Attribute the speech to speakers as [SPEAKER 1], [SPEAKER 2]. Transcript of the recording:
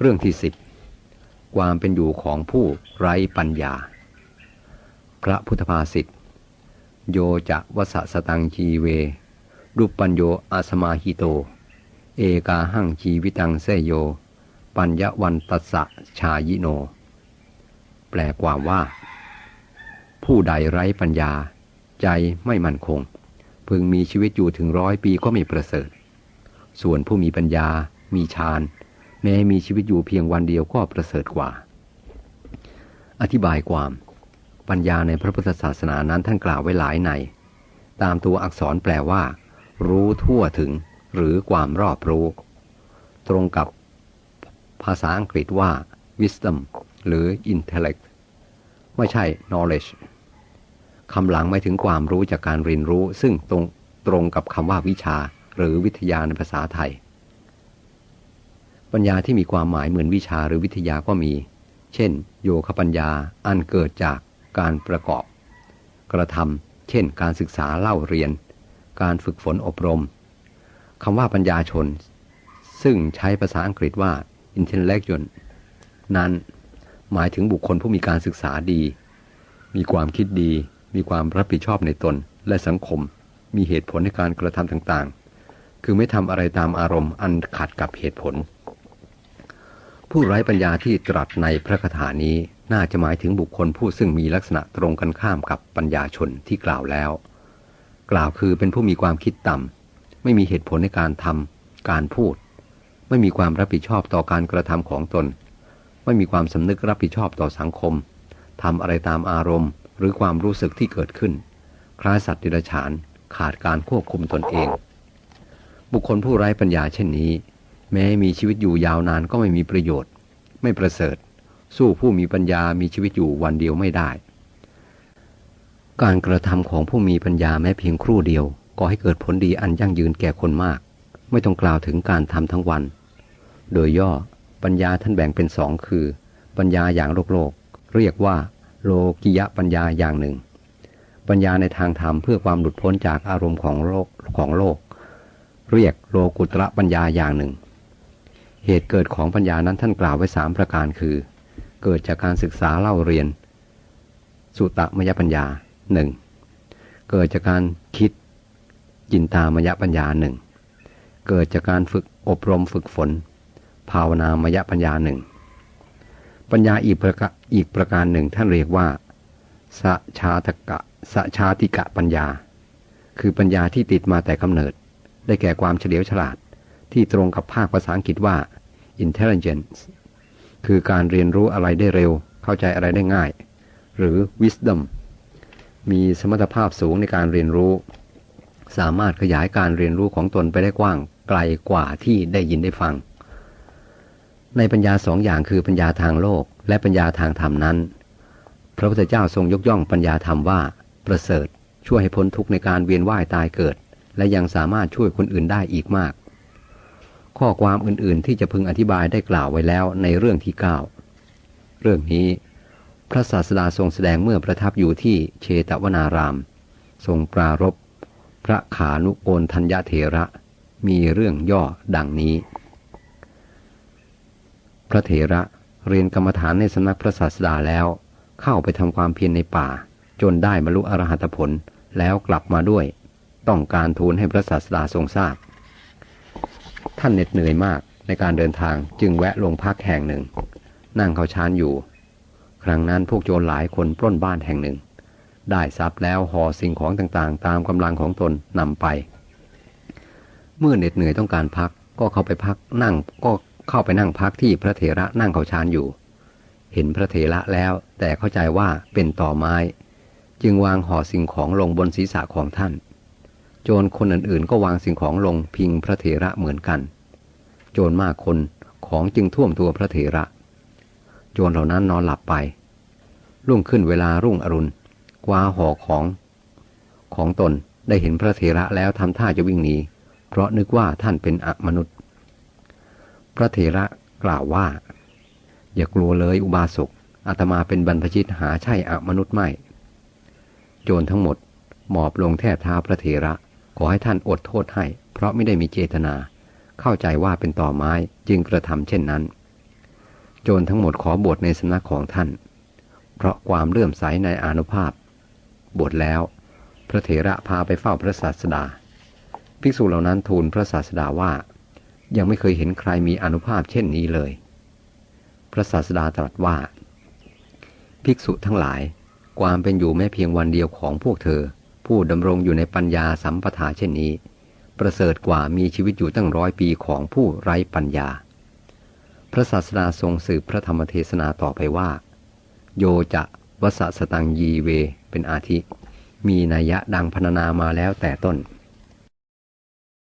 [SPEAKER 1] เรื่องที่สิบความเป็นอยู่ของผู้ไร้ปัญญา พระพุทธภาษิตโยจะวสสตังชีเว รูปปัญโยอาสมาหิโต เอกาหังชีวิตังเสยโย ปัญญวันตัสสะชายิโน แปลความว่า ผู้ใดไร้ปัญญา ใจไม่มั่นคง พึงมีชีวิตอยู่ถึงร้อยปีก็ไม่ประเสริฐ ส่วนผู้มีปัญญา มีฌาน แม้มีชีวิตอยู่เพียงวันเดียวก็ประเสริฐกว่า อธิบายความปัญญาในพระพุทธศาสนานั้นท่านกล่าวไว้หลายใน ตามตัวอักษรแปลว่า รู้ทั่วถึง หรือความรอบรู้ ตรงกับภาษาอังกฤษว่า wisdom หรือ intellect ไม่ใช่ knowledge คำหลังหมายถึงความรู้จากการเรียนรู้ ซึ่งตรงตรงกับคำว่าวิชา หรือวิทยาในภาษาไทย ปัญญาที่มีความหมายเหมือนวิชาหรือวิทยาก็มี เช่น โยคปัญญาอันเกิดจากการประกอบ กระทำเช่น การศึกษาเล่าเรียน การฝึกฝนอบรมคำว่าปัญญาชน ซึ่งใช้ภาษาอังกฤษว่า intellectual นั้นหมายถึงบุคคลผู้มีการศึกษาดี มีความคิดดี มีความรับผิดชอบในตนและสังคม มีเหตุผลในการกระทำต่างๆ คือไม่ทำอะไรตามอารมณ์อันขัดกับเหตุผล ผู้ไร้ปัญญาที่ตรัสในพระคาถานี้น่าจะหมายถึงบุคคลผู้ซึ่งมีลักษณะตรงกันข้ามกับปัญญาชนที่กล่าวแล้ว กล่าวคือเป็นผู้มีความคิดต่ำ ไม่มีเหตุผลในการทำการพูด ไม่มีความรับผิดชอบต่อการกระทำของตน ไม่มีความสำนึกรับผิดชอบต่อสังคมทำอะไรตามอารมณ์ หรือความรู้สึกที่เกิดขึ้น คล้ายสัตว์ดิลฉานขาดการควบคุมตนเอง บุคคลผู้ไร้ปัญญาเช่นนี้ แม้มีชีวิตอยู่ยาวนานก็ไม่มีประโยชน์ ไม่ประเสริฐ สู้ผู้มีปัญญามีชีวิตอยู่วันเดียวไม่ได้ การกระทำของผู้มีปัญญาแม้เพียงครู่เดียวก็ให้เกิดผลดีอันยั่งยืนแก่คนมาก ไม่ต้องกล่าวถึงการทำทั้งวัน โดยย่อปัญญาท่านแบ่งเป็นสองคือ ปัญญาอย่างโลกโลก เรียกว่า โลกิยะปัญญาอย่างหนึ่ง ปัญญาในทางธรรมเพื่อความหลุดพ้นจากอารมณ์ของโลกของโลก เรียกโลกุตระปัญญาอย่างหนึ่ง เหตุเกิดของปัญญานั้นท่านกล่าวไว้สามประการคือ เกิดจากการศึกษาเล่าเรียน สุตมยปัญญาหนึ่งเกิดจากการคิดจินตามยปัญญาหนึ่งเกิดจากการฝึกอบรมฝึกฝน ภาวนามยปัญญาหนึ่งปัญญาอีกประกอีกประการหนึ่งท่านเรียกว่าสชาตกะสชาติกะปัญญา คือปัญญาที่ติดมาแต่กำเนิด ได้แก่ความเฉลียวฉลาด ที่ตรงกับภาคภาษาอังกฤษว่า intelligence คือการเรียนรู้อะไรได้เร็ว เข้าใจอะไรได้ง่าย หรือ wisdom มีสมรรถภาพสูงในการเรียนรู้ สามารถขยายการเรียนรู้ของตนไปได้กว้างไกลกว่าที่ได้ยินได้ฟัง ในปัญญาสองอย่างคือปัญญาทางโลก และปัญญาทางธรรมนั้น พระพุทธเจ้าทรงยกย่องปัญญาธรรมว่า ประเสริฐ ช่วยให้พ้นทุกข์ในการเวียนว่ายตายเกิด และยังสามารถช่วยคนอื่นได้อีกมาก ข้อความอื่นๆ ที่จะพึงอธิบายได้กล่าวไว้แล้วในเรื่องที่เก้าเรื่องนี้พระศาสดาทรงแสดงเมื่อประทับอยู่ที่เชตวนาราม ทรงปรารบพระขานุโอนทัญญเถระ มีเรื่องย่อดังนี้ พระเถระเรียนกรรมฐานในสำนักพระศาสดาแล้ว เข้าไปทำความเพียรในป่า จนได้บรรลุอรหัตผลแล้วกลับมาด้วย ต้องการทูลให้พระศาสดาทรงทราบ ท่านเหน็ดเหนื่อยมากในการเดินทางจึงแวะลงพักแห่งหนึ่ง นั่งเขาชานอยู่ ครั้งนั้นพวกโจรหลายคนปล้นบ้านแห่งหนึ่ง ได้ทรัพย์แล้วห่อสิ่งของต่างๆ ตามกำลังของตนนำไป เมื่อเหน็ดเหนื่อยต้องการพักก็เข้าไปพักนั่งก็เข้าไปนั่งพักที่พระเถระนั่งเขาชานอยู่ เห็นพระเถระแล้วแต่เข้าใจว่าเป็นต่อไม้ จึงวางห่อสิ่งของลงบนศีรษะของท่าน โจรคนอื่นๆ ก็วางสิ่งของลงพิงพระเถระเหมือนกัน โจรมากคนของจึงท่วมตัวพระเถระ โจรเหล่านั้นนอนหลับไป รุ่งขึ้นเวลารุ่งอรุณกว้าห่อของ ของตนได้เห็นพระเถระแล้วทำท่าจะวิ่งหนีเพราะนึกว่าท่านเป็นอมนุษย์ พระเถระกล่าวว่า อย่ากลัวเลยอุบาสกอาตมาเป็นบรรพชิตหาใช่อมนุษย์ไม่ โจรทั้งหมดหมอบลงแทบเท้าพระเถระ ขอให้ท่านอดโทษให้ เพราะไม่ได้มีเจตนา เข้าใจว่าเป็นต่อไม้จึงกระทำเช่นนั้น โจรทั้งหมดขอบวชในสำนักของท่าน เพราะความเลื่อมใสในอนุภาพ บวชแล้ว พระเถระพาไปเฝ้าพระศาสดา ภิกษุเหล่านั้นทูลพระศาสดาว่า ยังไม่เคยเห็นใครมีอนุภาพเช่นนี้เลย พระศาสดาตรัสว่า ภิกษุทั้งหลาย ความเป็นอยู่แม้เพียงวันเดียวของพวกเธอ ผู้ดำรงอยู่ในปัญญาสัมปทาเช่นนี้ ประเสริฐกว่ามีชีวิตอยู่ตั้งร้อยปีของผู้ไร้ปัญญา พระศาสดาทรงสืบพระธรรมเทศนาต่อไปว่า โยจะวสสตังยีเวเป็นอาทิ มีนัยยะดังพรรณนามาแล้วแต่ต้น